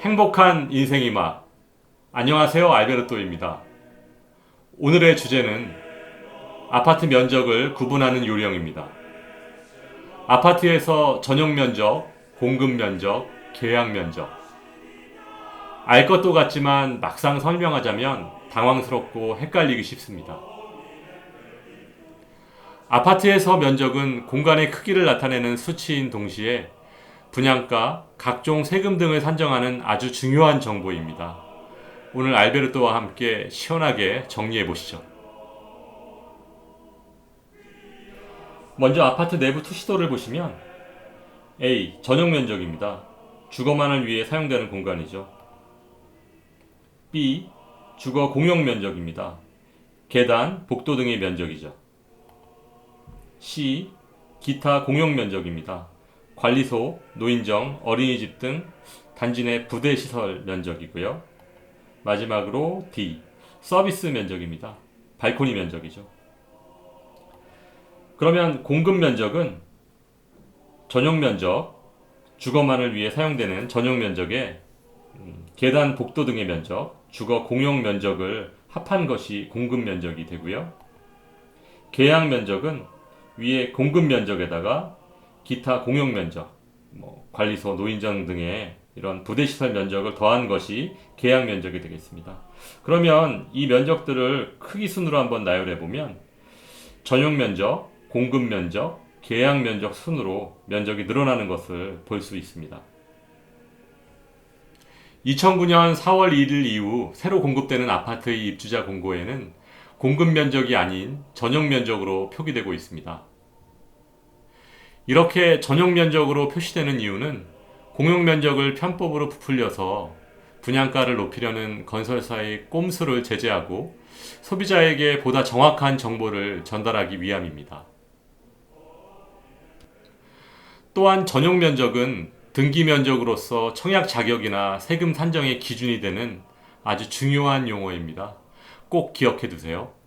행복한 인생이 막 안녕하세요 알베르토입니다. 오늘의 주제는 아파트 면적을 구분하는 요령입니다. 아파트에서 전용 면적, 공급 면적, 계약 면적 알 것도 같지만 막상 설명하자면 당황스럽고 헷갈리기 쉽습니다. 아파트에서 면적은 공간의 크기를 나타내는 수치인 동시에 분양가, 각종 세금 등을 산정하는 아주 중요한 정보입니다. 오늘 알베르토와 함께 시원하게 정리해 보시죠. 먼저 아파트 내부 투시도를 보시면 A. 전용 면적입니다. 주거만을 위해 사용되는 공간이죠. B. 주거 공용 면적입니다. 계단, 복도 등의 면적이죠. C. 기타 공용 면적입니다. 관리소, 노인정, 어린이집 등 단지 내 부대 시설 면적이고요. 마지막으로 D. 서비스 면적입니다. 발코니 면적이죠. 그러면 공급 면적은 전용 면적, 주거만을 위해 사용되는 전용 면적에 음, 계단, 복도 등의 면적, 주거 공용 면적을 합한 것이 공급 면적이 되고요. 계약 면적은 위에 공급 면적에다가 기타 공용 면적, 뭐 관리소, 노인정 등의 이런 부대 시설 면적을 더한 것이 계약 면적이 되겠습니다. 그러면 이 면적들을 크기 순으로 한번 나열해 보면 전용 면적, 공급 면적, 계약 면적 순으로 면적이 늘어나는 것을 볼 수 있습니다. 2009년 4월 1일 이후 새로 공급되는 아파트의 입주자 공고에는 공급 면적이 아닌 전용 면적으로 표기되고 있습니다. 이렇게 전용 면적으로 표시되는 이유는 공용 면적을 편법으로 부풀려서 분양가를 높이려는 건설사의 꼼수를 제재하고 소비자에게 보다 정확한 정보를 전달하기 위함입니다. 또한 전용 면적은 등기 면적으로서 청약 자격이나 세금 산정의 기준이 되는 아주 중요한 용어입니다. 꼭 기억해 두세요.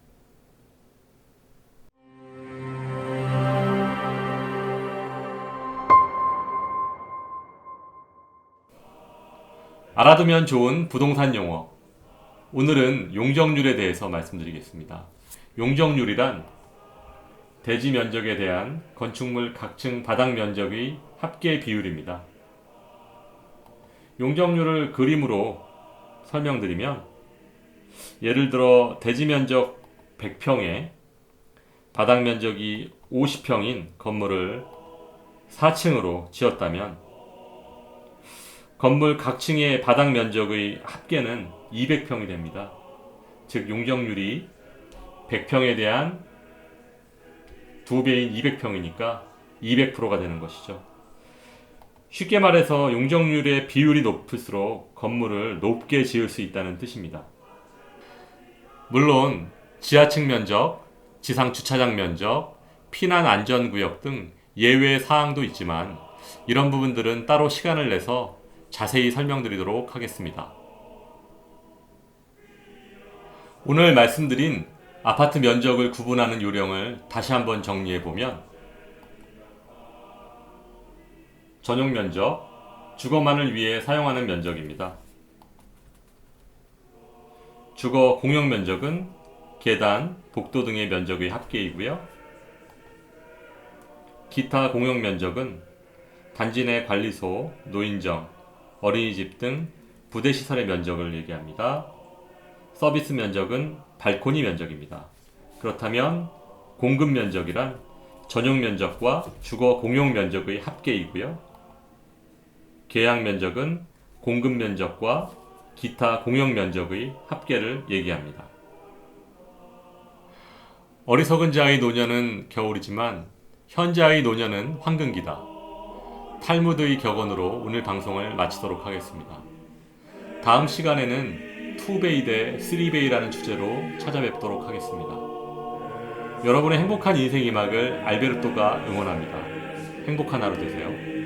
알아두면 좋은 부동산 용어. 오늘은 용적률에 대해서 말씀드리겠습니다. 용적률이란 대지 면적에 대한 건축물 각층 바닥 면적의 합계 비율입니다. 용적률을 그림으로 설명드리면 예를 들어 대지 면적 100평에 바닥 면적이 50평인 건물을 4층으로 지었다면 건물 각 층의 바닥 면적의 합계는 200평이 됩니다. 즉 용적률이 100평에 대한 2배인 200평이니까 200%가 되는 것이죠. 쉽게 말해서 용적률의 비율이 높을수록 건물을 높게 지을 수 있다는 뜻입니다. 물론 지하층 면적, 지상 주차장 면적, 피난 안전 구역 등 예외 사항도 있지만 이런 부분들은 따로 시간을 내서 자세히 설명드리도록 하겠습니다. 오늘 말씀드린 아파트 면적을 구분하는 요령을 다시 한번 정리해 보면 전용 면적, 주거만을 위해 사용하는 면적입니다. 주거 공용 면적은 계단, 복도 등의 면적의 합계이고요. 기타 공용 면적은 단지 내 관리소, 노인정, 어린이집 등 부대 시설의 면적을 얘기합니다. 서비스 면적은 발코니 면적입니다. 그렇다면 공급 면적이란 전용 면적과 주거 공용 면적의 합계이고요. 계약 면적은 공급 면적과 기타 공용 면적의 합계를 얘기합니다. 어리석은 자의 노년은 겨울이지만 현자의 노년은 황금기다. 탈무드의 격언으로 오늘 방송을 마치도록 하겠습니다. 다음 시간에는 2베이 대 3베이라는 주제로 찾아뵙도록 하겠습니다. 여러분의 행복한 인생 이막을 알베르토가 응원합니다. 행복한 하루 되세요.